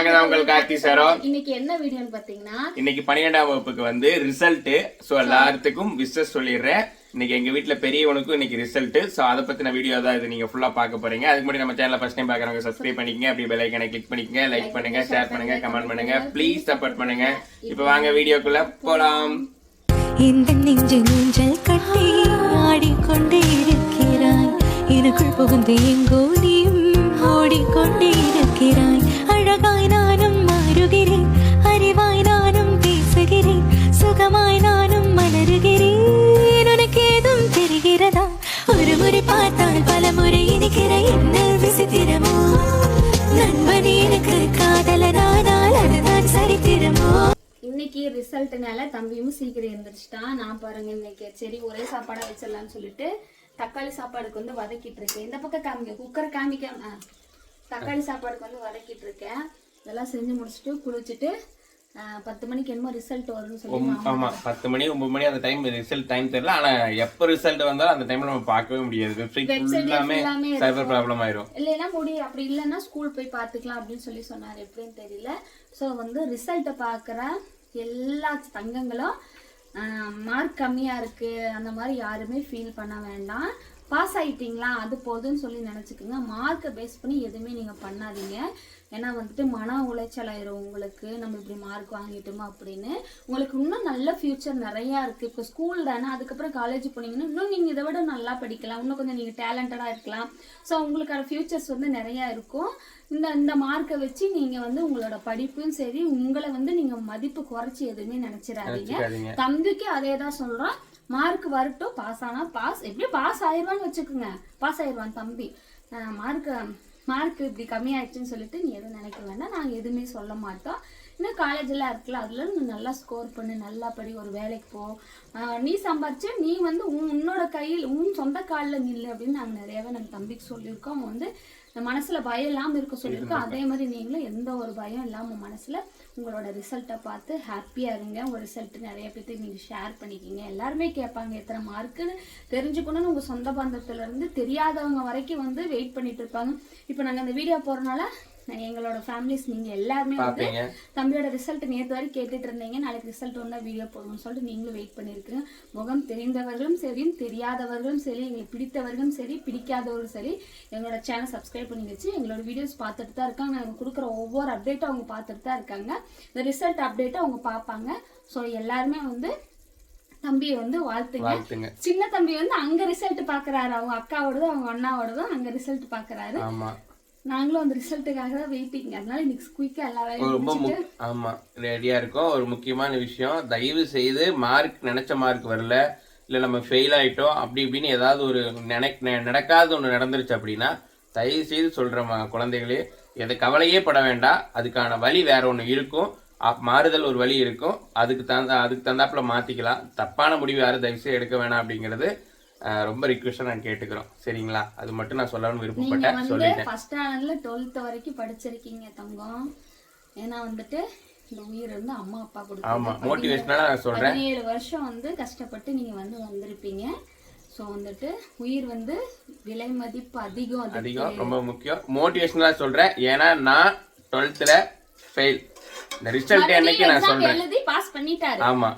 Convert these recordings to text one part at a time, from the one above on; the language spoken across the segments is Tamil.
நாங்க தான் உங்கள் கார்த்தி சாரோ. இன்னைக்கு என்ன வீடியோன்னு பாத்தீங்கன்னா இன்னைக்கு பன்னிரெண்டாம் வகுப்புக்கு வந்து ரிசல்ட் ஸோ எல்லாத்துக்கும் விசஸ் சொல்லிடுறேன். இன்னைக்கு எங்க வீட்ல பெரியவனுக்கும் இன்னைக்கு ரிசல்ட் ஸோ அதை பத்தின வீடியோ தான் இது நீங்க ஃபுல்லா பார்க்க போறீங்க. அதுக்கு முன்னாடி நம்ம சேனலை ஃபர்ஸ்ட் டைம் பார்க்குறவங்க சப்ஸ்கிரைப் பண்ணிக்கங்க. அப்படியே பெல் ஐக்கனை கிளிக் பண்ணிக்கங்க. லைக் பண்ணுங்க ஷேர் பண்ணுங்க கமெண்ட் பண்ணுங்க. ப்ளீஸ் சப்போர்ட் பண்ணுங்க. இப்போ வாங்க வீடியோக்குள்ள போலாம். இந்த நெஞ்சு ஊஞ்சல் கட்டி ஆடிக்கொண்டே இருக்கிறாய். எனக்குள் புகுந்து எங்கோ நீயும் ஓடிக்கொண்டே இருக்கிறாய். அழகாய் நானும் மாறுகிறேன் அறிவாய் நானும் பேசுகிறேன் சுகமாய் நானும் மலருகிறேன் உனக்கு ஏதும் தெரிகிறதா ஒரு முறை பார்த்தால் பல முறை இனிக்கிற என்ன விசித்திரமோ நண்பனே எனக்கு காதலனானால் அதுதான் சரித்திரமோ இன்னைக்கு ரிசல்ட்னால தம்பியும் சீக்கிரம் எழுந்திரிச்சிட்டான் நான் பாருங்க இன்னைக்கு சரி ஒரே சாப்பாடா வச்சிடலாம்னு சொல்லிட்டு தக்காளி சாப்பாடுக்கு வந்து வதக்கிட்டு இருக்கேன். இந்த பக்கம் காமிக்க குக்கர் காமிக்க தக்காளி சாப்பாடுக்கு வந்து வதக்கிட்டு இருக்கேன் இதெல்லாம் செஞ்சு முடிச்சுட்டு குளிச்சுட்டு பத்து மணிக்கு என்னமோ ரிசல்ட் வரும்னு சொல்லி ஒம்- ஆமா பத்து மணி ஒன்பது மணி அந்த டைம் ரிசல்ட் டைம் தெரியல. ஆனா எப்ப ரிசல்ட் வந்தாலும் அந்த டைம்ல நம்ம பார்க்கவே முடியாது. வெப்சைட் full-ஆமே சைபர் ப்ராப்ளம் ஆயிரும். இல்லைன்னா முடி அப்படி இல்லைன்னா ஸ்கூல் போய் பார்த்துக்கலாம் அப்படின்னு சொல்லி சொன்னார். எப்படின்னு தெரியல. ஸோ வந்து ரிசல்ட்டை பார்க்குற எல்லா தங்கங்களும் மார்க் கம்மியாக இருக்குது அந்த மாதிரி யாருமே ஃபீல் பண்ண வேண்டாம். பாஸ் ஆயிட்டீங்களா? அது போதும்னு சொல்லி நினச்சிக்கோங்க. மார்க்கை பேஸ் பண்ணி எதுவுமே நீங்கள் பண்ணாதீங்க. ஏன்னா வந்துட்டு மன உளைச்சல் ஆயிரும் உங்களுக்கு. நம்ம இப்படி மார்க் வாங்கிட்டோமா அப்படின்னு. உங்களுக்கு இன்னும் நல்ல ஃபியூச்சர் நிறையா இருக்குது இப்போ ஸ்கூல் தானே அதுக்கப்புறம் காலேஜ் போனீங்கன்னா இன்னும் நீங்கள் இதை விட நல்லா படிக்கலாம். இன்னும் கொஞ்சம் நீங்கள் டேலண்டடாக இருக்கலாம். ஸோ உங்களுக்கான ஃபியூச்சர்ஸ் வந்து நிறையா இருக்கும். இந்த இந்த மார்க்கை வச்சு நீங்கள் வந்து உங்களோட படிப்பும் சரி உங்களை வந்து நீங்கள் மதிப்பு குறைச்சி எதுவுமே நினச்சிடாதீங்க. தம்பிக்கு அதே தான் சொல்கிறோம் மார்க் வரட்டும் பாஸ் ஆனால் பாஸ் எப்படியும் பாஸ் ஆயிடுவான்னு வச்சுக்கோங்க. பாஸ் ஆயிடுவான் தம்பி. மார்க் மார்க் இப்படி கம்மியாயிடுச்சுன்னு சொல்லிட்டு நீ எதுவும் நினைக்க வேண்டாம். நாங்கள் எதுவுமே சொல்ல மாட்டோம். இன்னும் காலேஜெல்லாம் இருக்குல்ல அதுல நீ நல்லா ஸ்கோர் பண்ணு நல்லா படி ஒரு வேலைக்கு போ. நீ சம்பாரிச்சு நீ வந்து உன் உன்னோட கையில் உன் சொந்த காலில் நில்லு அப்படின்னு நாங்கள் நிறையவே நாங்கள் தம்பிக்கு சொல்லியிருக்கோம். அவன் வந்து மனசுல பயம் இல்லாமல் இருக்க சொல்லியிருக்கோம். அதே மாதிரி நீங்களும் எந்த ஒரு பயம் இல்லாமல் மனசுல உங்களோட ரிசல்ட்டை பார்த்து ஹாப்பியாக இருங்க. உங்கள் ரிசல்ட் நிறைய பேர்த்துக்கு நீங்கள் ஷேர் பண்ணிக்கிங்க. எல்லாருமே கேட்பாங்க எத்தனை மார்க்குன்னு தெரிஞ்சுக்கணும்னு உங்கள் சொந்த பந்தத்துல இருந்து தெரியாதவங்க வரைக்கும் வந்து வெயிட் பண்ணிட்டு இருப்பாங்க. இப்போ நாங்கள் அந்த வீடியோ போகிறனால எங்களோட ஃபேமிலிஸ் நீங்கள் எல்லாருமே வந்து தம்பியோட ரிசல்ட் நேற்று வரை கேட்டுட்டு இருந்தீங்க. நாளைக்கு ரிசல்ட் வந்தா வீடியோ போடணும்னு சொல்லிட்டு நீங்களும் வெயிட் பண்ணியிருக்கீங்க முகம் தெரிந்தவர்களும் சரி தெரியாதவர்களும் சரி எங்களுக்கு பிடித்தவர்களும் சரி பிடிக்காதவர்களும் சரி எங்களோட சேனல் சப்ஸ்கிரைப் பண்ணி வச்சு எங்களோட வீடியோஸ் பார்த்துட்டு தான் இருக்காங்க. நாங்கள் கொடுக்குற ஒவ்வொரு அப்டேட்டும் அவங்க பார்த்துட்டு தான் இருக்காங்க. இந்த ரிசல்ட் அப்டேட்டை அவங்க பார்ப்பாங்க. ஸோ எல்லாருமே வந்து தம்பியை வந்து வாழ்த்துங்க. சின்ன தம்பி வந்து அங்க ரிசல்ட் பாக்குறாரு அவங்க அக்காவோடதும் அவங்க அண்ணாவோடதும் அங்க ரிசல்ட் பாக்குறாரு நாங்களும் அந்த ரிசல்ட்டுக்காக தான் வெயிட்டிங் அதனால இன்னைக்கு குயிக்கா எல்லா வேலையும் ரொம்ப முக்- ஆமா ரெடியா இருக்கும். ஒரு முக்கியமான விஷயம் தயவு செய்து மார்க் நினைச்ச மார்க் வரல இல்ல நம்ம ஃபெயில் ஆயிட்டோம் அப்படி இப்படின்னு ஏதாவது ஒரு நினைக் நடக்காத ஒண்ணு நடந்துருச்சு அப்படின்னா தயவு செய்து சொல்றேன் குழந்தைகளே எதை கவலையே பட வேண்டாம். அதுக்கான வழி வேற ஒண்ணு இருக்கும். மாறுதல் ஒரு வழி இருக்கும். அதுக்கு தகுந்த அதுக்கு தகுந்தாப்புல மாத்திக்கலாம். தப்பான முடிவு யாரும் தயவு செய்து எடுக்க வேணாம் அப்படிங்கிறது ரொம்ப ரிக்வஸ்டா நான் கேட்டுக்கிறோம். சரிங்களா? அது மட்டும் நான் சொல்லணும்னு விருப்பப்பட்டேன் சொல்லிட்டேன். ஃபர்ஸ்ட் ஸ்டாண்டர்ட்ல டுவெல்த் வரைக்கும் படிச்சிருக்கீங்க தங்கம். ஏன்னா வந்துட்டு இந்த உயிர் வந்து அம்மா அப்பா ஆமா கொடுத்தாங்க மோட்டிவேஷனலா நான் சொல்றேன். பதினேழு வருஷம் வந்து கஷ்டப்பட்டு நீங்க வந்து வந்திருப்பீங்க. ஸோ வந்துட்டு உயிர் வந்து விலை மதிப்பு அதிகம். அதிகம் ரொம்ப முக்கியம். மோட்டிவேஷனலா சொல்றேன். ஏன்னா நான் டுவெல்த்ல ஃபெயில் இந்த ரிசல்ட் அன்னைக்கு நான் exam சொல்றேன். எழுதி பாஸ் பண்ணிட்டாரு. ஆமா.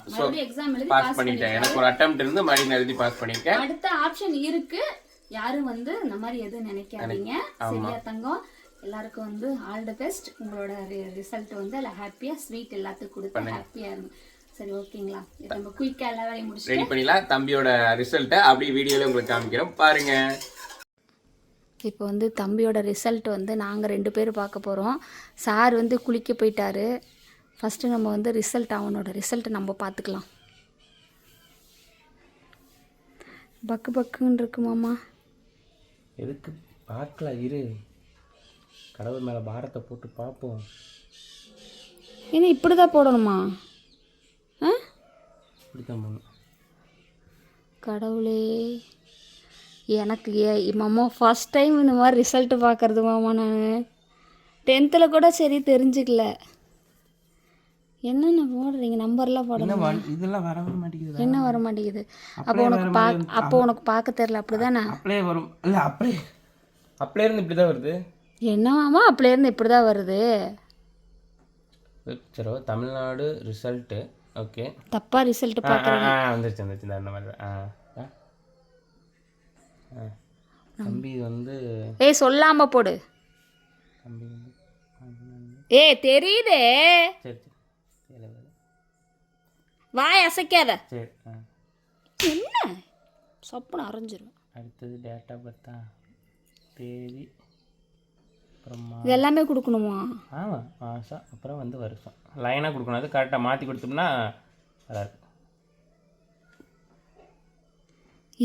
எக்ஸாம் எழுதி பாஸ் பண்ணிட்டேன் எனக்கு ஒரு அட்டம் இருந்து மறுபடியும் எழுதி பாஸ் பண்ணிருக்கேன் அடுத்த ஆப்ஷன் இருக்கு. யாரும் வந்து இந்த மாதிரி எதுவும் நினைக்காதீங்க. சரியா தங்கம். எல்லாருக்கும் வந்து ஆல் தி பெஸ்ட் உங்களோட ரிசல்ட் வந்து ஹாப்பியா ஸ்வீட் எல்லாத்துக்கும் கொடுத்து ஹாப்பியா இருங்க. சரி ஓகேங்களா? நம்ம குயிக்கா எல்லா வேலையும் முடிச்சுட்டு ரெடி பண்ணிடலாம். தம்பியோட ரிசல்ட்டை அப்படியே வீடியோல உங்களுக்கு காமிக்கிறோம். பாருங்க. இப்போ வந்து தம்பியோட ரிசல்ட் வந்து நாங்கள் ரெண்டு பேரும் பார்க்க போகிறோம் சார் வந்து குளிக்க போயிட்டாரு. ஃபஸ்ட்டு நம்ம வந்து ரிசல்ட் அவனோட ரிசல்ட்டை நம்ம பார்த்துக்கலாம். பக்கு பக்குன்னு இருக்கு மாமா. எதுக்கு? பார்க்கலாம் இரு. கடவுள் மேல பாரத்தை போட்டு பார்ப்போம். ஏன்னா இப்படி தான் போடணுமா? ஆ? இப்படிதான் பண்ணும் கடவுளே. எனக்கு ஏ மாமா ஃபஸ்ட் டைம் இந்த மாதிரி ரிசல்ட் பார்க்கறது மாமா நான். டென்த்தில் கூட சரி தெரிஞ்சுக்கல. என்னென்ன போடுறீங்க? நம்பர்லாம் இதெல்லாம் மாட்டேங்குது என்ன வர மாட்டேங்குது? அப்போ உனக்கு பா அப்போ உனக்கு பார்க்க தெரில அப்படிதானே? அப்படியே வரும். இல்ல அப்படியே அப்படியே இருந்து இப்படிதான் வருது. என்ன மாமா அப்படியே இருந்து இப்படி தான் வருது? சரி தமிழ்நாடு ரிசல்ட்டு ஓகே தப்பா ரிசல்ட் ஆ ஆ, ஆ, வந்துருச்சு வந்துருச்சு. இந்த மாதிரி தான். ஆ. தம்பி வந்து ஏய் சொல்லாம போடு. தம்பி ஏய் தெரியுதே. வாய் அசைக்காத. என்ன? சப்புன்னு அரைஞ்சிரும் அடுத்தது டேட்டா பர்த்தா தேதி இது எல்லாமே கொடுக்கணுமா? ஆமாம் மாதம் அப்புறம் வந்து வருஷம். லைனாக கொடுக்கணும். அது கரெக்டாக மாற்றி கொடுத்தோம்னா வராது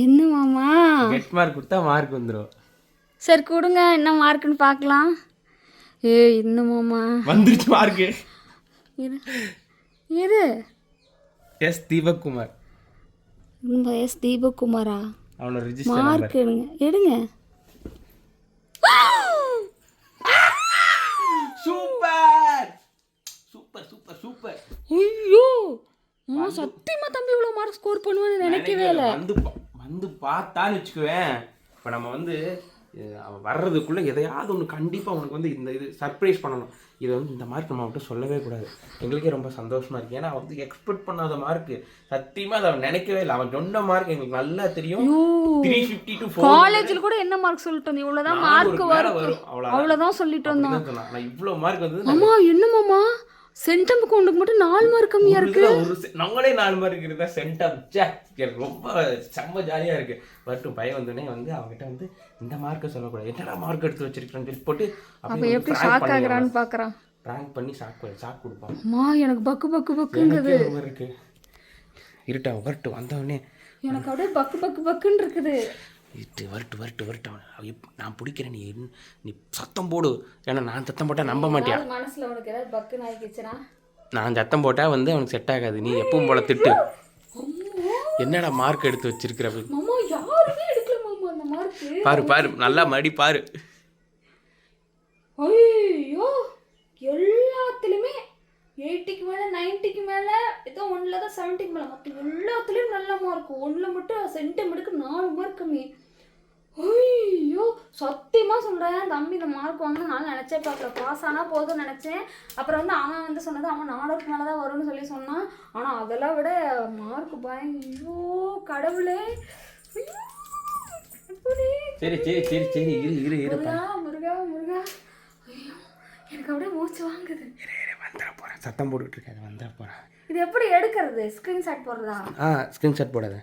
என்ன மாமா? கெட் மார்க் கொடுத்தா மார்க் வந்துடும் சரி கொடுங்க. என்ன மார்க்குன்னு பார்க்கலாம். ஏய் இன்னும் மாமா? வந்துருச்சு மார்க்கு இரு. இரு. எஸ் தீபக்குமார். இந்த எஸ் தீபக்குமாரா? அவனோட ரிஜிஸ்டர் மார்க் எடுங்க. எடுங்க. சூப்பர் சூப்பர் சூப்பர் சூப்பர் ஐயோ. மாமா சத்தியமா தம்பி இவ்வளோ மார்க் ஸ்கோர் பண்ணுவேன்னு நினைக்கவே இல்லை. வந்து வந்து பார்த்தான்னு வச்சுக்குவேன். இப்போ நம்ம வந்து அவன் வர்றதுக்குள்ளே எதையாவது ஒன்று கண்டிப்பாக அவனுக்கு வந்து இந்த இது சர்ப்ரைஸ் பண்ணணும். இதை வந்து இந்த மார்க் நம்ம அவன்கிட்ட சொல்லவே கூடாது. எங்களுக்கே ரொம்ப சந்தோஷமா இருக்கு. ஏன்னா அவன் வந்து எக்ஸ்பெக்ட் பண்ணாத மார்க் சத்தியமாக அதை அவன் நினைக்கவே இல்லை. அவன் சொன்ன மார்க் எங்களுக்கு நல்லா தெரியும். த்ரீ ஃபிஃப்டி டு காலேஜில் கூட என்ன மார்க் சொல்லிட்டு வந்தீங்க? இவ்வளோதான் மார்க் வரும் வரும். அவ்வளோ அவ்வளோதான் சொல்லிட்டு வந்தோம் நான் இவ்வளோ மார்க் வந்து அம்மா என்ன மாமா சென்டம் அக்கௌண்ட்டுக்கு மட்டும் நாலு மார்க் கம்மியா இருக்கு. ஒரு செ- நம்மளே நாலு மார்க் இருந்தா சென்டம். எனக்கு ரொம்ப செம்ம ஜாலியா இருக்கு. வரட்டும் பையன் வந்தோடனே வந்து அவங்ககிட்ட வந்து இந்த மார்க்கை சொல்லக்கூடாது. என்னடா மார்க் எடுத்து வச்சிருக்கேன்னு சொல்லி போட்டு அப்ப எப்படி ஷாக் ஆகுறான்னு பாக்குறான். ப்ராங்க் பண்ணி ஷாக் ஷாக் கொடுப்பான். அம்மா எனக்கு பக்கு பக்கு மாதிரி இருக்கு. இருட்டா வரட்டு வந்தவொடனே எனக்கு அப்படியே பக்கு பக்கு பக்குன்னு இருக்குது. இட்டு வரட்டு வரட்டு வரட்டு அவனை. நான் பிடிக்கிறேன் நீ நீ சத்தம் போடு. ஏன்னா நான் சத்தம் போட்டால் நம்ப மாட்டியா? மனசுல உனக்கு ஏதாவது நான் சத்தம் போட்டால் வந்து அவனுக்கு செட் ஆகாது. நீ எப்பவும் போல திட்டு. என்னடா மார்க் எடுத்து வச்சிருக்கிற பாரு பாரு. நல்லா மடி பாரு. ஐயோ. எல்லாத்துலயுமே எயிட்டிக்கு மேல நைன்ட்டிக்கு மேல ஏதோ ஒன்ல தான் செவன்ட்டிக்கு மேல. மற்ற எல்லாத்துலயும் நல்ல மார்க் ஒன்ல மட்டும் சென்டிமெண்ட்டுக்கு நாலு மார்க் கம்மி ஐயோ சத்தியமா சொல்றேன். தம்பி இந்த மார்க் வாங்க நான் நினைச்சே பார்க்கல பாஸ் ஆனா போதும்னு நினைச்சேன். அப்புறம் வந்து அவன் வந்து சொன்னது அவன் நானூறுக்கு மேல தான் வரும்னு சொல்லி சொன்னான். ஆனா அதெல்லாம் விட மார்க் பயம் ஐயோ கடவுளே. சரி சரி சரி சரி இரு இரு இரு முருகா முருகா முருகா. ஐயோ எனக்கு அப்படியே மூச்சு வாங்குது. வந்துட போகிறேன் சத்தம் போட்டுக்கிட்டு இருக்காது வந்துட போகிறேன் இது எப்படி எடுக்கிறது? ஸ்க்ரீன்ஷாட் போடுறதா? ஆ ஸ்க்ரீன்ஷாட் போடாத.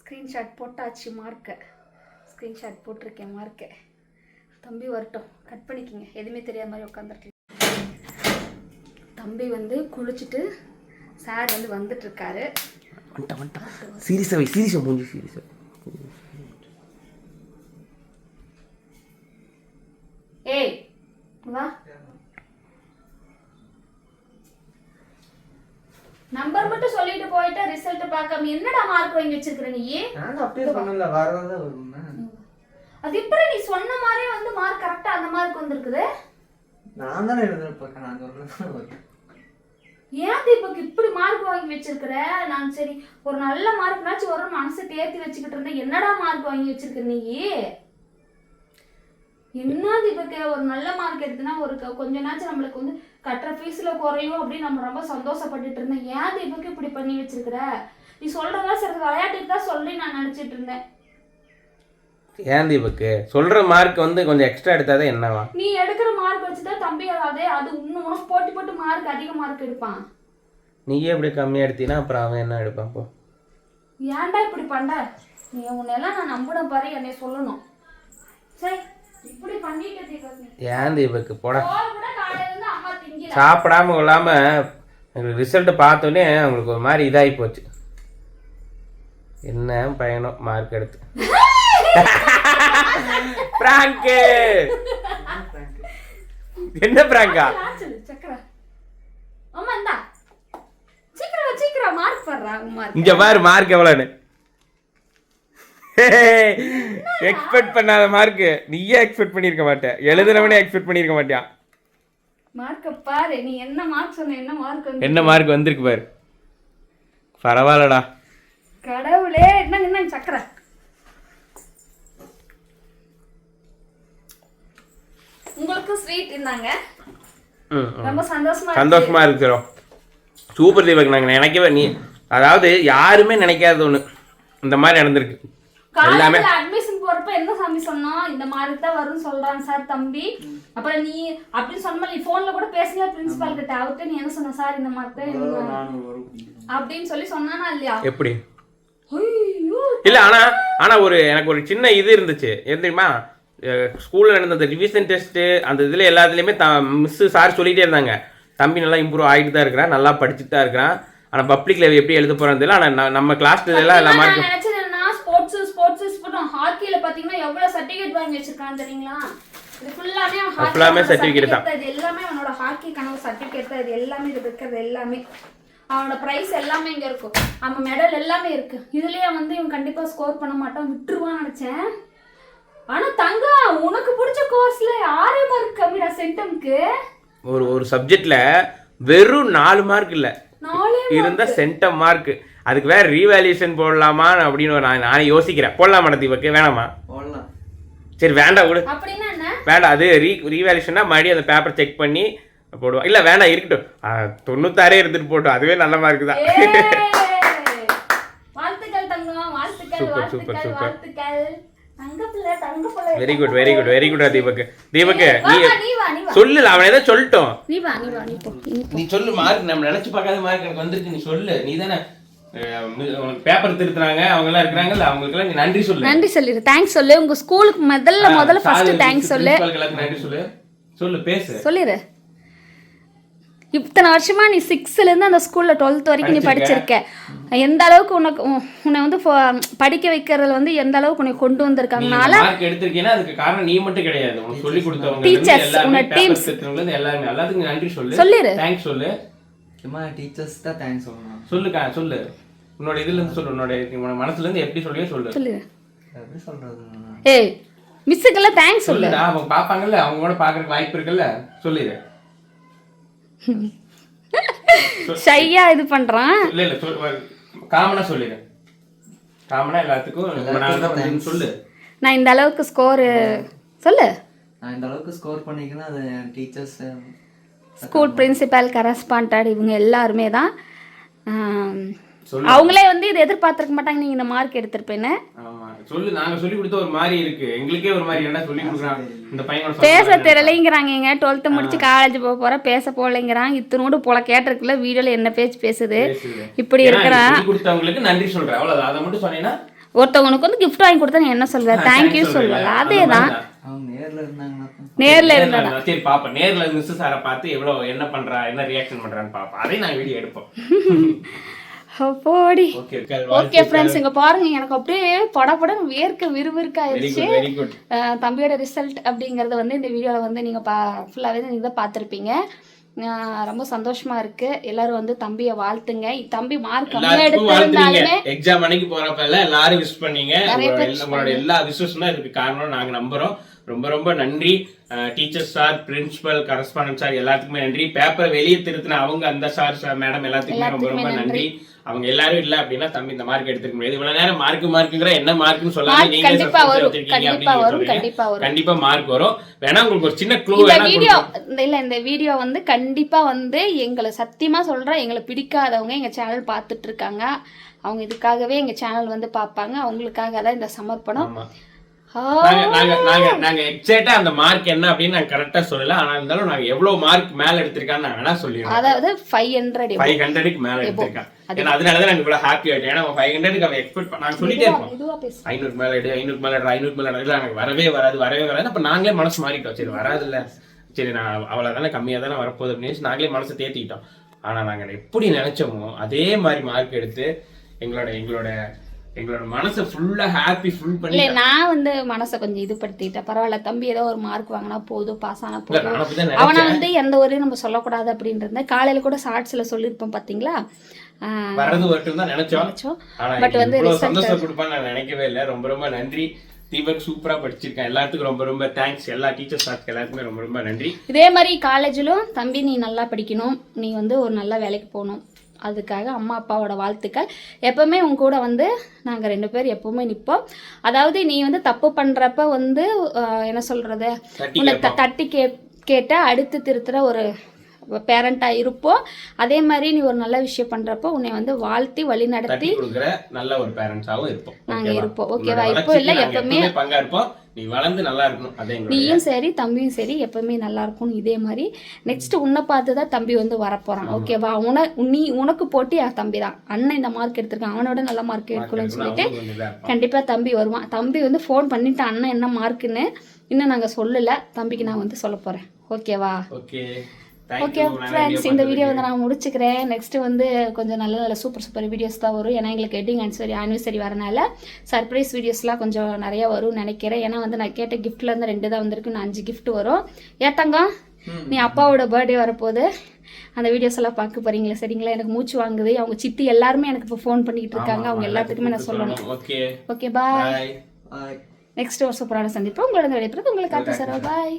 ஸ்க்ரீன்ஷாட் போட்டாச்சு மார்க்கை ஸ்க்ரீன்ஷாட் போட்டிருக்கேன் மார்க்கை தம்பி வரட்டும். கட் பண்ணிக்கிங்க. எதுவுமே தெரியாத மாதிரி உட்காந்துருக்கேன் தம்பி வந்து குளிச்சுட்டு சார் வந்து வந்துட்டு இருக்காரு. வந்துட்டேன் சீரியஸாக சீரியஸாக ஏய் வா. நம்பர் மட்டும் சொல்லிட்டு போயிட்டு ரிசல்ட் பார்க்காம என்னடா மார்க் வாங்கி வச்சிருக்கிற நீ? நான் அப்படியே வரதான் வரும்னா. அது எப்படி நீ சொன்ன மாதிரியே வந்து மார்க் கரெக்டா அந்த மார்க் வந்திருக்குது? நான் தானே எழுதுறேன் நான் வரும் ஏன் தீபக் இப்படி மார்க் வாங்கி வச்சிருக்கிற? நான் சரி ஒரு நல்ல மார்க்னாச்சும் ஒரு மனசை தேத்தி வச்சுக்கிட்டு இருந்தேன். என்னடா மார்க் வாங்கி வச்சிருக்க நீ? என்ன தீபக்? ஒரு நல்ல மார்க் எடுத்துனா ஒரு கொஞ்ச நாச்சும் நம்மளுக்கு வந்து கட்டுற ஃபீஸ்ல குறையும் அப்படின்னு நம்ம ரொம்ப சந்தோஷப்பட்டுட்டு இருந்தேன். ஏன் தீபக் இப்படி பண்ணி வச்சிருக்கிற? நீ சொல்றதா சரி விளையாட்டுக்கு தான் சொல்லி நான் நினைச்சிட்டு இருந்தேன். ஏன் தீபக்கு? சொல்கிற மார்க் வந்து கொஞ்சம் எக்ஸ்ட்ரா எடுத்தாதான் என்னவா? நீ எடுக்கிற மார்க் வச்சுதான் தம்பி அதே அது இன்னும் உனக்கு போட்டி போட்டு மார்க் அதிக மார்க் எடுப்பான். நீயே இப்படி கம்மியாக எடுத்தீங்கன்னா அப்புறம் அவன் என்ன எடுப்பான் அப்போ ஏன்டா இப்படி பண்ற? நீ உன்னெல்லாம் நான் நம்பின பாரு என்னை சொல்லணும். சரி இப்படி பண்ணிட்டு தீபக் ஏன் தீபக்கு? போடா. அம்மா சாப்பிடாம கொள்ளாம எங்களுக்கு ரிசல்ட் பார்த்தோன்னே அவங்களுக்கு ஒரு மாதிரி இதாகி போச்சு. என்ன பையனோ மார்க் எடுத்து. பிராங்கு. என்ன பிராங்கா? இங்க பாரு மார்க் எவ்வளோன்னு எக்ஸ்பெக்ட் பண்ணாத மார்க் நீயே எக்ஸ்பெக்ட் பண்ணியிருக்க மாட்டேன் எழுதுனவனே எக்ஸ்பெக்ட் பண்ணியிருக்க மாட்டியா? என்ன மார்க் வந்திருக்கு பாரு. பரவாயில்லடா. கடவுளே என்ன சக்கரை? உங்களுக்கு ஸ்வீட் இருந்தாங்க. ரொம்ப சந்தோஷமா இருக்கு. சந்தோஷமா இருக்கிறோம் சூப்பர் தீபக் நாங்கள் நினைக்கவே நீ அதாவது யாருமே நினைக்காத ஒன்று இந்த மாதிரி நடந்திருக்கு. எல்லாமே காலேஜ்ல அட்மிஷன் போறப்ப என்ன சாமி சொன்னோம் இந்த மாதிரி தான் வரும்னு சொல்றாங்க சார் தம்பி. அப்புறம் நீ அப்படின்னு சொன்ன நீ போன்ல கூட பேசல பிரின்சிபால் கிட்ட? அவர்கிட்ட நீ என்ன சொன்ன சார் இந்த மாதிரி தான் அப்படின்னு சொல்லி சொன்னானா இல்லையா? எப்படி? ஐயோ. இல்ல ஆனா ஆனா ஒரு எனக்கு ஒரு சின்ன இது இருந்துச்சு. எது தெரியுமா? ஸ்கூல்ல நடந்த அந்த ரிவிஷன் டெஸ்ட் அந்த இதுல எல்லாத்துலயுமே த மிஸ் சார் சொல்லிட்டே இருந்தாங்க. தம்பி நல்லா இம்ப்ரூவ் ஆகிட்டு தான் இருக்கிறான் நல்லா படிச்சுட்டு தான் இருக்கிறான். ஆனா பப்ளிக்ல எப்படி எழுத போறான்னு தெரியல. ஆனா ந- நம்ம கிளாஸ்ல எல்லாம் எல்லா என்னன்னா ஸ்போர்ட்ஸ் ஸ்போர்ட்ஸ் ஸ்போர்ட்ஸ் ஹாக்கில பாத்தீங்கன்னா எவ்வளவு சர்டிபிகேட் வாங்கி வச்சிருக்கான் தெரியுங்களா? இது ஃபுல்லாமே ஃபுல்லாமே certificate தான். இது எல்லாமே அவனோட ஹாக்கி கனவு சர்டிபிகேட் தான். இது எல்லாமே இது இருக்கிறது எல்லாமே. அவனோட பிரைஸ் எல்லாமே இங்க இருக்கும். அவன் மெடல் எல்லாமே இருக்கு. இதுலயே வந்து இவன் கண்டிப்பா ஸ்கோர் பண்ண மாட்டான். விட்டுருவான்னு நினைச்சேன். ஆனா தங்கம் உனக்கு பிடிச்ச கோர்ஸ்ல ஆறே மார்க் கம்மிடா சென்டம்க்கு? ஒரு ஒரு சப்ஜெக்ட்ல வெறும் நாலு மார்க் இல்ல. நாலே இருந்த சென்டம் மார்க் அதுக்கு வேற ரீவேல்யூஷன் போடலாமா அப்படின்னு நான் நானே யோசிக்கிறேன். போடலாமா தீபக்கு வேணாமா? போடலாம். சரி வேண்டாம் விடு. வேண்டாம் அது ரீ ரீவேல்யூஷனா மறுபடியும் அந்த பேப்பர் செக் பண்ணி போடுவோம் இல்லை வேண்டாம் இருக்கட்டும். தொண்ணூத்தாறே இருந்துட்டு போட்டோம். அதுவே நல்ல மார்க் தான். ஏய்! வாழ்த்துக்கள் தங்கம். Very good very good very good Deepak Deepak நீ வா, நீ வா நீ வா. சொல்லு அவன் ஏதோ சொல்லிட்டோம். நீ வா நீ வா நீ போ நீ போ. நீ சொல்லு மார்க் நம்ம நினைச்சு பார்க்காத மார்க் எனக்கு வந்திருக்கு நீ சொல்லு. நீ தானே பேப்பர் திருத்துறாங்க அவங்க எல்லாம் இருக்கிறாங்கல்ல அவங்களுக்கு எல்லாம் நீ நன்றி சொல்லு. நன்றி சொல்லிடு தேங்க்ஸ் சொல்லு. உங்க ஸ்கூலுக்கு முதல்ல முதல்ல ஃபர்ஸ்ட் தேங்க்ஸ் சொல்லு. நன்றி சொல்லு. சொல்லு பேசு. சொல்லிடு இத்தனை வருஷமா நீ சிக்ஸ்ல இருந்து அந்த ஸ்கூல்ல டுவெல்த் வரைக்கும் நீ படிச்சிருக்க. எந்த அளவுக்கு உனக்கு உன்- உன்னை வந்து படிக்க வைக்கிறதுல வந்து எந்த அளவுக்கு உன்னை கொண்டு வந்திருக்காங்கனால மார்க் எடுத்திருக்கீங்கன்னா அதுக்கு காரணம் நீ மட்டும் கிடையாது. உனக்கு சொல்லி கொடுத்தவங்க teams. திருத்துறவங்க இருந்து எல்லாருமே. எல்லாத்துக்கும் நன்றி சொல்லு. சொல்லிடு. தேங்க்ஸ் சொல்லு. சும்மா டீச்சர்ஸ் தான் தேங்க்ஸ் சொல்லணும். சொல்லுக்கா சொல்லு. உன்னோட இதுல இருந்து சொல்லு. உன்னோட மனசுல இருந்து எப்படி சொல்லியோ சொல்லு. சொல்லிடு எப்படி சொல்றது? ஏய் மிஸ்ஸுக்கெல்லாம் தேங்க்ஸ் சொல்லு. சொல்லுடா அவங்க பாப்பாங்கல்ல அவங்க கூட பாக்குறதுக்கு வாய்ப்பு இருக்குல்ல. சொல்லிடு ஷையா இது பண்றான். இல்ல இல்ல காமனா சொல்லிடு. காமனா எல்லாத்துக்கும் ரொம்ப நாள் தான் வந்து சொல்லு. நான் இந்த அளவுக்கு ஸ்கோரு சொல்லு. நான் இந்த அளவுக்கு ஸ்கோர் பண்ணிக்கன்னா அது டீச்சர்ஸ் ஸ்கூல் பிரின்சிபல் கரஸ்பாண்டட் இவங்க எல்லாருமே தான். அவங்களே வந்து இதை எதிர்பார்த்திருக்க மாட்டாங்க. நீங்க இந்த மார்க் எடுத்திருப்பேன்னு. சொல்லு நாங்க சொல்லி கொடுத்த ஒரு மாதிரி இருக்கு. எங்களுக்கே ஒரு மாதிரி என்ன சொல்லி கொடுக்குறான் இந்த பையனோட பேச தெரியலைங்கிறாங்க எங்க டுவெல்த்து முடிச்சு காலேஜ் போக போற பேச போகலைங்கிறான் இத்தனோடு போல கேட்டிருக்குல்ல வீடியோல என்ன பேச்சு பேசுது. இப்படி இருக்கிறான் சொல்லி கொடுத்தவங்களுக்கு நன்றி சொல்றேன். அவ்வளவுதான். அதை மட்டும் சொன்னீங்கன்னா ஒருத்தவங்களுக்கு வந்து gift வாங்கி கொடுத்தா நீ என்ன சொல்வ தேங்க்யூ சொல்வ சொல்லுவேன். அதே தான். நேர்ல இருந்தா நேர்ல சரி பாப்போம். நேர்ல மிஸ் சாரை பார்த்து எவ்வளவு என்ன பண்றா என்ன ரியாக்ஷன் பண்றான்னு பாப்போம். அதையும் நாங்க வீடியோ எடுப்போம். போடி. ஓகே ஃப்ரெண்ட்ஸ் இங்க பாருங்க எனக்கு அப்படியே படபடன்னு வேர்க்க வெரி விறுவிறுக்காயிருச்சு தம்பியோட ரிசல்ட் அப்படிங்கறத வந்து இந்த வீடியோவில் வந்து நீங்கள் பா ஃபுல்லாகவே நீங்கள் தான் பார்த்துருப்பீங்க. ரொம்ப சந்தோஷமா இருக்கு. எல்லாரும் வந்து தம்பியை வாழ்த்துங்க. தம்பி மார்க் வாழ்த்துறீங்க எடுத்திருந்தாலுமே எக்ஸாம் அன்னைக்கு போறப்ப எல்லாம் எல்லாரும் விஷ் பண்ணீங்க. உங்களோட எல்லா- தான் இதுக்கு காரணம் நாங்க நம்புறோம். ரொம்ப ரொம்ப நன்றி. Teacher sir principal correspondent sir எல்லாத்துக்குமே நன்றி. பேப்பர் வெளியே திருத்தின அவங்க அந்த சார் சார் மேடம் எல்லாத்துக்குமே ரொம்ப ரொம்ப நன்றி. அவங்க எல்லாரும் இல்ல அப்படின்னா தம்பி இந்த மார்க் எடுத்துக்க முடியாது. இவ்வளவு நேரம் மார்க் மார்க்குங்கிற என்ன மார்க்னு சொல்லாம நீங்க கண்டிப்பா வரும், கண்டிப்பா வரும். கண்டிப்பா மார்க் வரும். வேணா உங்களுக்கு ஒரு சின்ன க்ளூ இந்த வீடியோ இல்ல இந்த வீடியோ வந்து கண்டிப்பா வந்து எங்களை சத்தியமா சொல்றேன். எங்களை பிடிக்காதவங்க எங்க சேனல் பார்த்துட்டு இருக்காங்க அவங்க இதுக்காகவே எங்க சேனல் வந்து பார்ப்பாங்க. அவங்களுக்காக தான் இந்த சமர்ப்பணம். நாங்க எக்ஸாக்ட்டா அந்த மார்க் என்ன அப்படின்னு நாங்க கரெக்டா சொல்லல. ஆனா இருந்தாலும் நாங்க எவ்வளவு மார்க் மேல எடுத்திருக்கான்னு நான் வேணா சொல்லிடுறோம். அதாவது ஃபைவ் ஹண்ட்ரட் ஃபைவ் ஹண்ட்ரடுக்கு மேல எடுத்திருக்கான் ஏன்னா அதனாலதான் நாங்க இவ்வளவு ஹாப்பி ஆயிட்டோம் ஏன்னா ஃபைவ் ஹண்ட்ரடுக்கு அவன் எக்ஸ்பெக்ட் நாங்க சொல்லிட்டே ஐநூறு மேல எடு ஐநூறு மேல எடு ஐநூறு மேல எடு வரவே வராது வரவே வராது. அப்ப நாங்களே மனசு மாறிட்டோம். சரி வராது இல்ல சரி நான் அவ்வளவு தானே கம்மியா தானே வரப்போகுது அப்படின்னு நாங்களே மனசை தேத்திக்கிட்டோம். ஆனா நாங்க எப்படி நினைச்சோமோ அதே மாதிரி மார்க் எடுத்து எங்களோட எங்களோட எங்களோட மனசை ஃபுல்லா ஹாப்பி ஃபுல் பண்ணி நான் வந்து மனசை கொஞ்சம் இது படுத்திட்டேன் பரவாயில்ல தம்பி ஏதோ ஒரு மார்க் வாங்கினா போதும் பாஸ் ஆனா போதும். அவனை வந்து எந்த ஒரு நம்ம சொல்லக்கூடாது அப்படின்றத காலையில கூட ஷார்ட்ஸ்ல சொல்லியிருப்போம் பாத்தீங்களா? ஆஹ் வர்றது வரட்டும் தான் நினைச்சோம். But வந்து சந்தோஷம் கொடுப்பான்னு நான் நினைக்கவே இல்லை. ரொம்ப ரொம்ப நன்றி. தீபக் சூப்பரா படிச்சிருக்கேன். எல்லாத்துக்கும் ரொம்ப ரொம்ப தேங்க்ஸ் எல்லா டீச்சர்ஸ் எல்லாத்துக்குமே ரொம்ப ரொம்ப நன்றி. இதே மாதிரி காலேஜிலும் தம்பி நீ நல்லா படிக்கணும். நீ வந்து ஒரு நல்ல வேலைக்கு போகணும். அதுக்காக அம்மா அப்பாவோட வாழ்த்துக்கள். எப்பவுமே உன் கூட வந்து நாங்கள் ரெண்டு பேர் எப்பவுமே நிற்போம் அதாவது நீ வந்து தப்பு பண்ணுறப்ப வந்து என்ன சொல்கிறது உன்னை. தட்டி கே கேட்ட அடுத்து திருத்துற ஒரு பேரண்ட்டாக இருப்போம் அதே மாதிரி நீ ஒரு நல்ல விஷயம் பண்ணுறப்போ உன்னை வந்து வாழ்த்தி வழி நடத்தி நல்ல ஒரு பேரண்ட்ஸாவும் இருப்போம். நாங்க ஓகேவா? இருப்போம். ஓகேவா? இப்போ இல்ல, எப்பவுமே- எப்பவுமே பங்கா இருப்போம். நீ வளர்ந்து நல்லா இருக்கணும். நீயும் சரி தம்பியும் சரி எப்பவுமே நல்லா இருக்கும் இதே மாதிரி நெக்ஸ்ட் உன்னை பார்த்து தான் தம்பி வந்து வரப்போறான். ஓகேவா? உன நீ உனக்கு போட்டி தம்பி தான் அண்ணன் இந்த மார்க் எடுத்திருக்கான். அவனோட நல்ல மார்க் எடுக்கணும்னு சொல்லிட்டு. கண்டிப்பா தம்பி வருவான். தம்பி வந்து ஃபோன் பண்ணிட்டு அண்ணன் என்ன மார்க்குன்னு இன்னும் நாங்க சொல்லல. தம்பிக்கு நான் வந்து சொல்ல போறேன். ஓகேவா? ஓகே. ஓகே ஃப்ரெண்ட்ஸ் இந்த வீடியோ வந்து நான் முடிச்சுக்கிறேன். நெக்ஸ்ட் வந்து கொஞ்சம் நல்ல நல்ல சூப்பர் சூப்பர் வீடியோஸ் தான் வரும். ஏன்னா எங்களுக்கு வெட்டிங் ஆனிவர்சரி ஆனிவர்சரி வரனால சர்ப்ரைஸ் வீடியோஸ்லாம் கொஞ்சம் நிறைய வரும்னு நினைக்கிறேன். ஏன்னா வந்து நான் கேட்ட கிஃப்ட்ல இருந்து ரெண்டு தான் வந்திருக்கு. இன்னும் அஞ்சு gift வரும். ஏத்தங்க நீ அப்பாவோட பர்த்டே வரப்போகுது. அந்த வீடியோஸ் எல்லாம் பார்க்க போறீங்களா? சரிங்களா? எனக்கு மூச்சு வாங்குது. அவங்க சித்தி எல்லாருமே எனக்கு இப்போ ஃபோன் பண்ணிக்கிட்டு இருக்காங்க. அவங்க எல்லாத்துக்குமே நான் சொல்லணும். ஓகே பாய் நெக்ஸ்ட் ஒரு சூப்பரான சந்திப்பு. உங்களோட விடைபெறுது உங்களுக்கு காத்து சார். பாய்